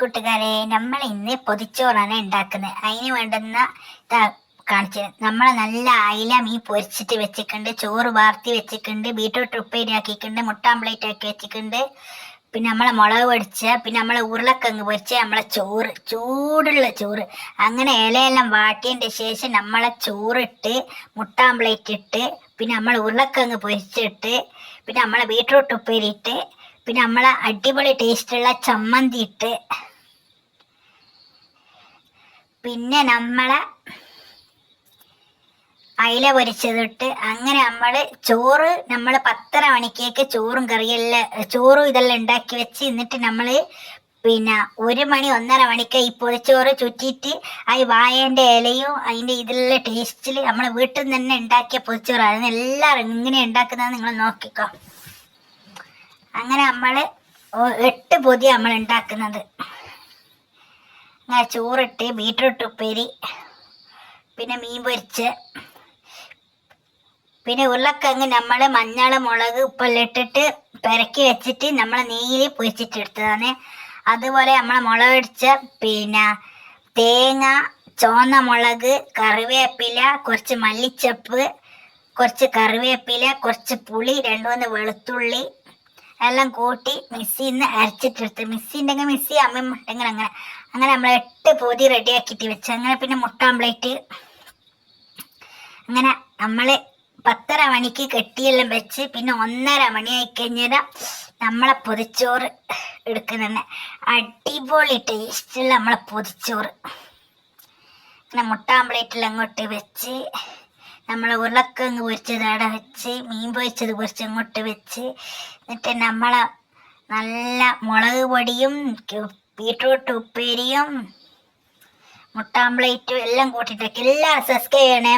കൂട്ടുകാരെ നമ്മൾ ഇന്ന് പൊതിച്ചോറാണ് ഉണ്ടാക്കുന്നത്. അതിന് വേണ്ടുന്ന കാണിച്ചത്. നമ്മൾ നല്ല അയില മീൻ പൊരിച്ചിട്ട് വെച്ചിട്ടുണ്ട് ചോറ് വാർത്തി വെച്ചിട്ടുണ്ട് ബീട്രൂട്ട് ഉപ്പേരി ആക്കിയിട്ടുണ്ട് മുട്ട ആംപ്ലേറ്റ് ആക്കി വെച്ചിട്ടുണ്ട്. പിന്നെ നമ്മളെ മുളക് പൊടിച്ച പിന്നെ നമ്മളെ ഉരുളക്കിഴങ്ങ് പൊരിച്ച നമ്മളെ ചോറ് ചൂടുള്ള ചോറ്. അങ്ങനെ ഇലയെല്ലാം വാട്ടിയതിന്റെ ശേഷം നമ്മളെ ചോറിട്ട് മുട്ട ആംപ്ലേറ്റ് ഇട്ട് പിന്നെ നമ്മൾ ഉരുളക്കിഴങ്ങ് പൊരിച്ചിട്ട് പിന്നെ നമ്മളെ ബീട്രൂട്ട് ഉപ്പേരി ഇട്ട് പിന്നെ നമ്മളെ അടിപൊളി ടേസ്റ്റുള്ള ചമ്മന്തി ഇട്ട് പിന്നെ നമ്മളെ അയില പൊരിച്ചതിട്ട് അങ്ങനെ നമ്മൾ ചോറ് നമ്മൾ പത്തര മണിക്കേക്ക് ചോറും കറിയെല്ലാം ചോറും ഇതെല്ലാം ഉണ്ടാക്കി വെച്ച് എന്നിട്ട് നമ്മൾ പിന്നെ ഒരു മണി ഒന്നര മണിക്ക് ഈ പൊതിച്ചോറ് ചുറ്റിയിട്ട് ആ വായേന്റെ ഇലയും അതിന്റെ ഇതിലുള്ള ടേസ്റ്റിൽ നമ്മൾ വീട്ടിൽ നിന്ന് തന്നെ ഉണ്ടാക്കിയ പൊതിച്ചോറ് അതിന് എല്ലാവരും ഇങ്ങനെ ഉണ്ടാക്കുന്നത് നിങ്ങൾ നോക്കിക്കോ. അങ്ങനെ നമ്മൾ എട്ട് പൊതി നമ്മൾ ഉണ്ടാക്കുന്നത് അങ്ങനെ ചോറിട്ട് ബീട്രൂട്ട് ഉപ്പേരി പിന്നെ മീൻ പൊരിച്ച് പിന്നെ ഉരുളക്കിഴങ്ങ് നമ്മൾ മഞ്ഞൾ മുളക് ഉപ്പെല്ലാം ഇട്ടിട്ട് പെരക്കി വെച്ചിട്ട് നമ്മൾ നെയ്യിൽ പൊരിച്ചിട്ടെടുത്തതാണ് അതുപോലെ നമ്മൾ മുളക് ഇടിച്ച പിന്നെ തേങ്ങ ചുവന്ന മുളക് കറിവേപ്പില കുറച്ച് മല്ലിച്ചപ്പ് കുറച്ച് കറിവേപ്പില കുറച്ച് പുളി രണ്ട് മൂന്ന് വെളുത്തുള്ളി എല്ലാം കൂട്ടി മിസ്സിന്ന് അരച്ചിട്ടെടുത്ത്. മിക്സി ഉണ്ടെങ്കിൽ മിസ്സി അമ്മ ഉണ്ടെങ്കിൽ അങ്ങനെ. അങ്ങനെ നമ്മൾ എട്ട് പൊതി റെഡിയാക്കിയിട്ട് വെച്ച്. അങ്ങനെ പിന്നെ മുട്ട ആംപ്ലേറ്റ് അങ്ങനെ നമ്മൾ പത്തര മണിക്ക് കെട്ടിയെല്ലാം വെച്ച് പിന്നെ ഒന്നര മണിയായി കഴിഞ്ഞാൽ നമ്മളെ പൊതിച്ചോറ് എടുക്കുന്നതന്നെ അടിപൊളി ടേസ്റ്റുള്ള നമ്മളെ പൊതിച്ചോറ്. പിന്നെ മുട്ട ആംപ്ലേറ്റിൽ അങ്ങോട്ട് വെച്ച് നമ്മൾ ഉരുളക്കിഴങ്ങ് പൊരിച്ചത് അവിടെ വെച്ച് മീൻ പൊരിച്ചത് പൊരിച്ച് ഇങ്ങോട്ട് വെച്ച്. എന്നിട്ട് നമ്മളെ നല്ല മുളക് പൊടിയും ബീട്രൂട്ട് ഉപ്പേരിയും മുട്ട എല്ലാം കൂട്ടിയിട്ടൊക്കെ എല്ലാം സബ്സ്ക്രൈബ് ചെയ്യണേ.